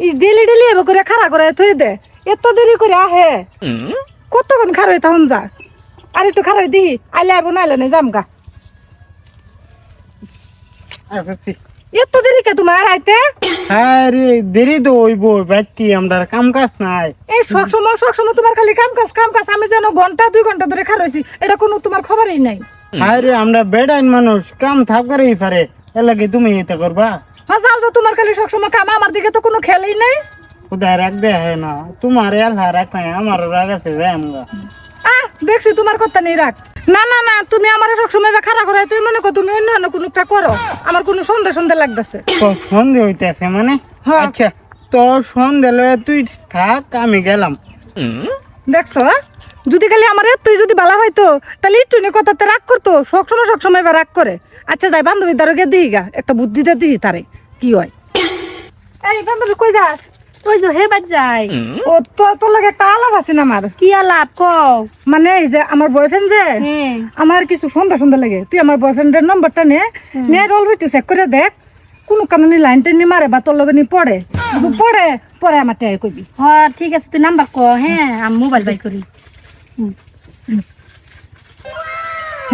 ই daily daily এবার করে খাড়া করে থই দে। এত দেরি করে আহে। কতক্ষণ খারই তখন যা। আর একটু খারই দিহি আইলে আইব নাইলে নাই যাম গা। এত দেরি কে তোমার আইতে? হ্যাঁ রে দেরি তো হইব ব্যক্তি আমরা কাম কাজ নাই। এই সব সময় সব সময় তোমার খালি কাম কাজ কাম কাজ আমি যেন ঘণ্টা দুই ঘণ্টা ধরে খারইছি এটা কোনো তোমার খবরই নাই। হ্যাঁ রে আমরা বেড়াইন মানুষ কাম থাকবারই পারে। এর লাগে তুমি এটা করবা? হ্যাঁ যাও যাও তোমার খালি সব সময় কাম আমার দিকে তো কোনো খেলেই নাই। খুদায় রাখ দে হয় না। তোমার এলহা রাখ নাই আমার রাগ আছে যাই আমরা। আহ দেখছি তোমার কথা নেই রাখ না না না তুমি আমার সবসময় খাড়া করে তুমি মনে করো তুমি অন্য অন্য কোনোটা করো। আমার কোনো সন্দেহ সন্দেহ লাগতেছে। তো সন্ধে হইতেছে মানে? হ্যাঁ। আচ্ছা তোর সন্ধে লয়ে তুই থাক আমি গেলাম। দেখছ যদি খালি আমার তুই যদি ভালো হয়তো তাহলে একটু নিয়ে কথাতে রাগ করতো সবসময় সবসময় এবার রাগ করে। আচ্ছা যাই বান্ধবী দ্বারা গিয়ে দিই গা একটা বুদ্ধিতে দিই তারে কি হয়। এই বান্ধবী কই যাস? ওই যে হে বাজ যায় ও তো তোর লাগে একটা আলাপ আছে না আমার? কি আলাপ কও? মানে এই যে আমার বয়ফ্রেন্ড যে হ্যাঁ আমার কিছু সন্ধ্যা সন্ধ্যা লাগে। তুই আমার বয়ফ্রেন্ডের নম্বরটা নে নিয়ে রোল ভিতু চেক করে দেখ কোন কারণে লাইন টেন নি মারে বা তোর লগে নি পড়ে। পড়ে পরে আমার টেয়ে কইবি। হ ঠিক আছে তুই নাম্বার ক হ্যাঁ আমি মোবাইল বাই করি।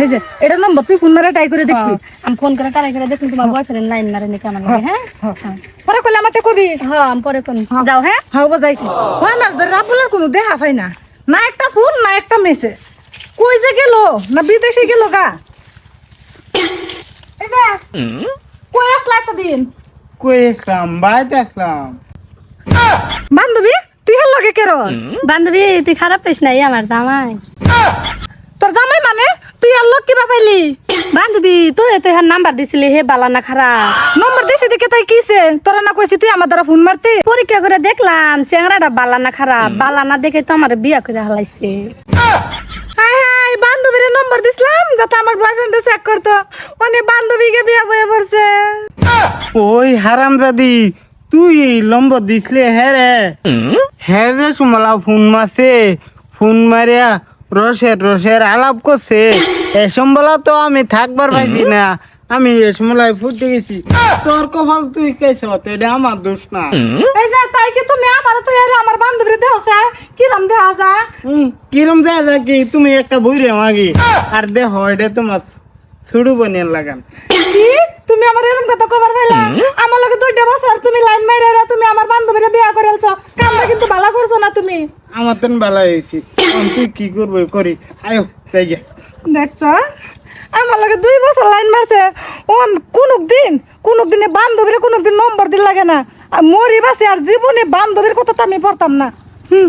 এই যে এটা নম্বর তুই ফোন মারে ট্রাই করে দেখবি। আমি ফোন করে টালাই করে দেখুন তোমার বয়ফ্রেন্ড লাইন মারে নাকি আমার হ্যাঁ? হ্যাঁ। পরে কইলে আমার কবি। হ্যাঁ আমি পরে কোন যাও হ্যাঁ? হাও বাজাই ছয় মাস ধরে রাবুলের কোনো দেখা পাই না। না একটা ফোন না একটা মেসেজ কই যে গেল? না বিদেশে গেল গা? যে, কই আসলা এতদিন? কই আসলাম বাইতে আসলাম। বান্ধবী তুই হের লগে কে রস? বান্ধবী তুই খারাপ পেস নাই আমার জামাই। তোর জামাই মানে? তুই আর লোক কিবা পাইলি? বান্ধবী তুই তো হ্যাঁ নাম্বার দিছিলি হে বালা না খারাপ। নম্বর দিছি দেখে তাই কিছে তোরা না কইছি তুই আমার দ্বারা ফোন মারতে? পরীক্ষা করে দেখলাম চেংড়াটা বালা না খারাপ। বালা না দেখে তো আমার বিয়া করে হালাইছে। হাই হাই বান্ধবীর নম্বর দিছিলাম যাতে আমার বয়ফ্রেন্ড চেক করতো। অনেক বান্ধবীকে বিয়া বয়ে পড়ছে ওই হারাম জাদি তুই এই লম্বর দিসলে হ্যাঁ রে। হ্যাঁ যে সুমালা ফোন মারছে ফোন মারিয়া রসের রসের আলাপ করছে। এসম বলা তো আমি থাকবার পাইছি না আমি এ সময় ফুটে গেছি। তোর কপাল তুই কেছ এটা আমার দোষ না। এই যে তাই কি তুমি আমার তো আর আমার বান্ধবীর দেহছে কিরম দেহা যা কিরম যায় যা কি? তুমি একটা বইরে মাগি। আর দেহ এটা তোমার ছুড়ু বনিয়ান লাগান। কি? তুমি আমার এরকম কথা কবার পাইলা? আমার লগে দুইটা বছর তুমি লাইন মাইরে রে তুমি আমার বান্ধবীরে বিয়া করে আলছো। কামটা কিন্তু ভালো করছ না তুমি। আমার তো ভালো হয়েছি এখন তুই কি করব করিস? আয়ো তাই গে দেখছ? আমার লগে দুই বছর লাইন মারছে। ওন কোনুক দিন কোন দিনে বান্ধবীর কোনুক দিন নম্বর দিন লাগে না। আর মরি বাসে আর জীবনে বান্ধবীর কথা তো আমি পড়তাম না। হুম।